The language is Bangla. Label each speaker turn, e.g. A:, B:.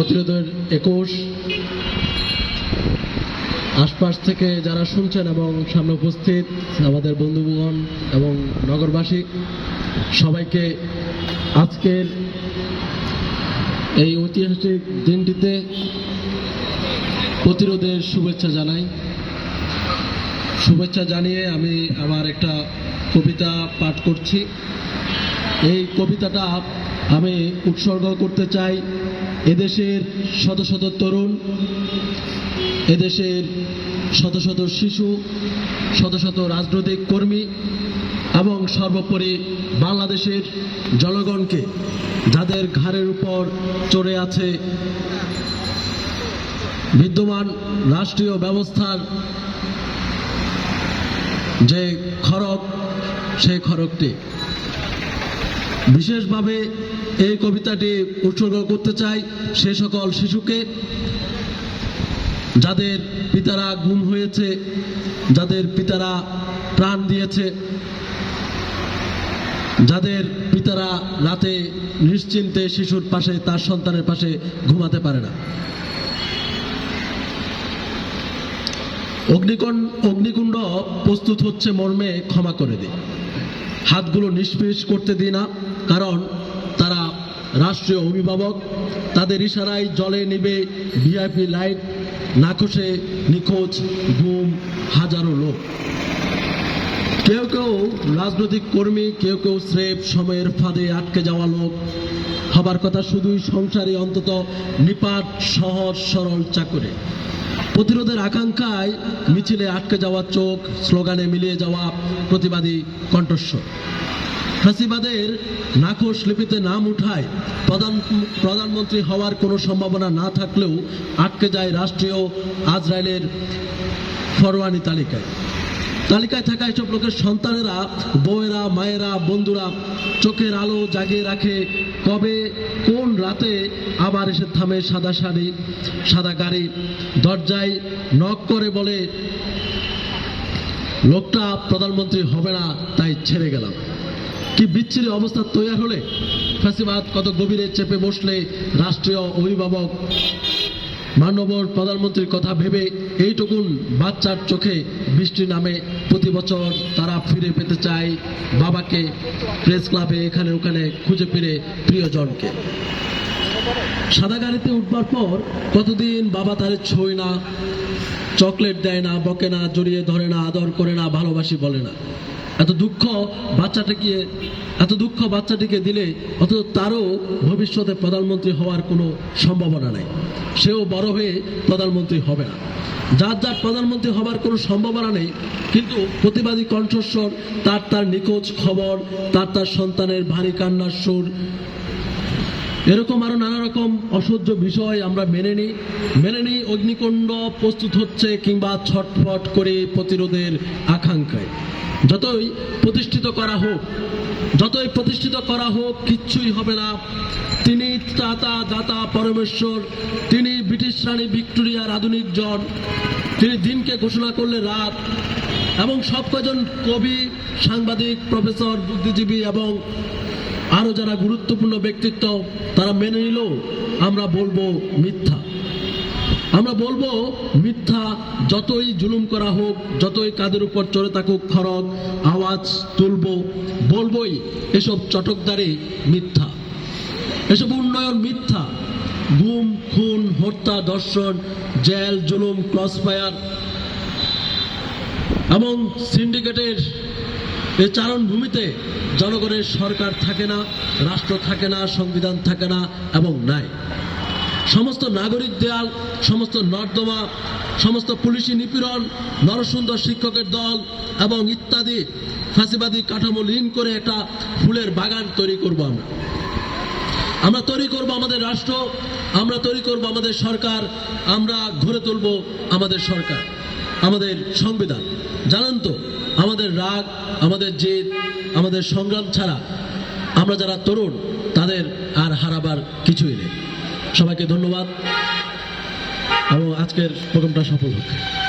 A: প্রতিরোধের একুশ। আশপাশ থেকে যারা শুনছেন এবং সামনে উপস্থিত আমাদের বন্ধুগণ এবং নগরবাসী, সবাইকে আজকের এই ঐতিহাসিক দিনটিতে প্রতিরোধের শুভেচ্ছা জানাই। শুভেচ্ছা জানিয়ে আমি আমার একটা কবিতা পাঠ করছি। এই কবিতাটা আমি উৎসর্গ করতে চাই এদেশের শত শত তরুণ, এদেশের শত শত শিশু, শত শত রাজনৈতিক কর্মী এবং সর্বোপরি বাংলাদেশের জনগণকে যাদের ঘাড়ের উপর চড়ে আছে বিদ্যমান রাষ্ট্রীয় ব্যবস্থার যে খড়গ, সেই খড়গটি বিশেষভাবে এই কবিতাটি উৎসর্গ করতে চাই সে সকল শিশুকে, যাদের পিতারা গুম হয়েছে, যাদের পিতারা প্রাণ দিয়েছে, যাদের পিতারা রাতে নিশ্চিন্তে শিশুর পাশে, তার সন্তানের পাশে ঘুমাতে পারে না। অগ্নিকণ্ড অগ্নিকুণ্ড প্রস্তুত হচ্ছে মর্মে ক্ষমা করে দিই হাতগুলো নিষ্পেষ করতে দিই না। কারণ তারা রাষ্ট্রীয় অভিভাবক, তাদের ইশারায় জলে নিবে ভিআইপি লাইট নাকশে নিখোঁজ গুম হাজারো লোক। কেউ কেউ রাজনৈতিক কর্মী, কেউ কেউ স্রেফ সময়ের ফাঁদে আটকে যাওয়া লোক। হবার কথা শুধুই সংসারে অন্তত নিপাট সহজ, সরল চাকরে। প্রতিরোধের আকাঙ্ক্ষায় মিছিলে আটকে যাওয়া চোখ, স্লোগানে মিলিয়ে যাওয়া প্রতিবাদী কণ্ঠস্বর। ফাঁসিবাদের নাকশ লিপিতে নাম উঠায়, প্রধান প্রধানমন্ত্রী হওয়ার কোনো সম্ভাবনা না থাকলেও আটকে যায় রাষ্ট্রীয় আজরাইলের ফরওয়ানি তালিকায়। তালিকায় থাকা এসব লোকের সন্তানেরা, বউয়েরা, মায়েরা, বন্ধুরা চোখের আলো জাগিয়ে রাখে কবে, কোন রাতে আবার এসে থামে সাদা শাড়ি, সাদা গাড়ি, দরজায় নক করে বলে, লোকটা প্রধানমন্ত্রী হবে না, তাই ছেড়ে গেলাম। কি বিচ্ছিরি অবস্থা তৈরি হলে ফ্যাসিবাদ কত গভীরে চেপে বসলে রাষ্ট্রীয় অভিভাবক? মানবর প্রধানমন্ত্রীর কথা ভেবে এইটুকুন বাচ্চার চোখে বৃষ্টি নামে প্রতি বছর তারা ফিরে পেতে চায় বাবাকে। প্রেস ক্লাবে এখানে ওখানে খুঁজে ফিরে প্রিয়জনকে। সাদা গাড়িতে উঠবার পর কতদিন বাবা তারে ছই না, চকলেট দেয় না, বকে না, জড়িয়ে ধরে না, আদর করে না, ভালোবাসি বলে না। এত দুঃখ বাচ্চাটাকে, এত দুঃখ বাচ্চাটিকে দিলে অথচ তারও ভবিষ্যতে প্রধানমন্ত্রী হওয়ার কোনো সম্ভাবনা নেই। সেও বড় হয়ে প্রধানমন্ত্রী হবে না। যার যার প্রধানমন্ত্রী হবার কোনো সম্ভাবনা নেই, কিন্তু প্রতিবাদী কণ্ঠস্বর, তার তার নিখোঁজ খবর, তার তার সন্তানের ভারী কান্নার সুর, এরকম আরও নানা রকম অসহ্য বিষয় আমরা মেনে নিই। মেনে নিই অগ্নিকুণ্ড প্রস্তুত হচ্ছে কিংবা ছটফট করে প্রতিরোধের আকাঙ্ক্ষায়। যতই প্রতিষ্ঠিত করা হোক, যতই প্রতিষ্ঠিত করা হোক, কিচ্ছুই হবে না। তিনি তাতা দাতা পরমেশ্বর, তিনি ব্রিটিশ রানী ভিক্টোরিয়ার আধুনিক জন। তিনি দিনকে ঘোষণা করলে রাত। এবং সব কজন কবি, সাংবাদিক, প্রফেসর, বুদ্ধিজীবী এবং আরও যারা গুরুত্বপূর্ণ ব্যক্তিত্ব, তারা মেনে নিল আমরা বলব মিথ্যা। আমরা বলব, মিথ্যা যতই জুলুম করা হোক, যতই কাদের উপর চড়ে থাকুক খরচ আওয়াজ তুলব, বলবই এসব চটকদারি মিথ্যা। এসব উন্নয়ন মিথ্যা। গুম, খুন, হত্যা দর্শন জেল, জুলুম ক্রস ফায়ার এবং সিন্ডিকেটের এই চারণভূমিতে জনগণের সরকার থাকে না, রাষ্ট্র থাকে না, সংবিধান থাকে না এবং নাই। সমস্ত নাগরিক দেয়াল, সমস্ত নর্দমা, সমস্ত পুলিশি নিপীড়ন, নরসুন্দর শিক্ষকের দল এবং ইত্যাদি ফাঁসিবাদী কাঠামো লীন করে একটা ফুলের বাগান তৈরি করব আমরা। আমরা তৈরি করব আমাদের রাষ্ট্র, আমরা তৈরি করব আমাদের সরকার, আমরা ঘুরে তুলব আমাদের সরকার, আমাদের সংবিধান। জানেন তো, আমাদের রাগ, আমাদের জেদ, আমাদের সংগ্রাম ছাড়া আমরা যারা তরুণ, তাদের আর হারাবার কিছুই নেই। সবাইকে ধন্যবাদ। এবং আজকের প্রোগ্রামটা সফল হোক।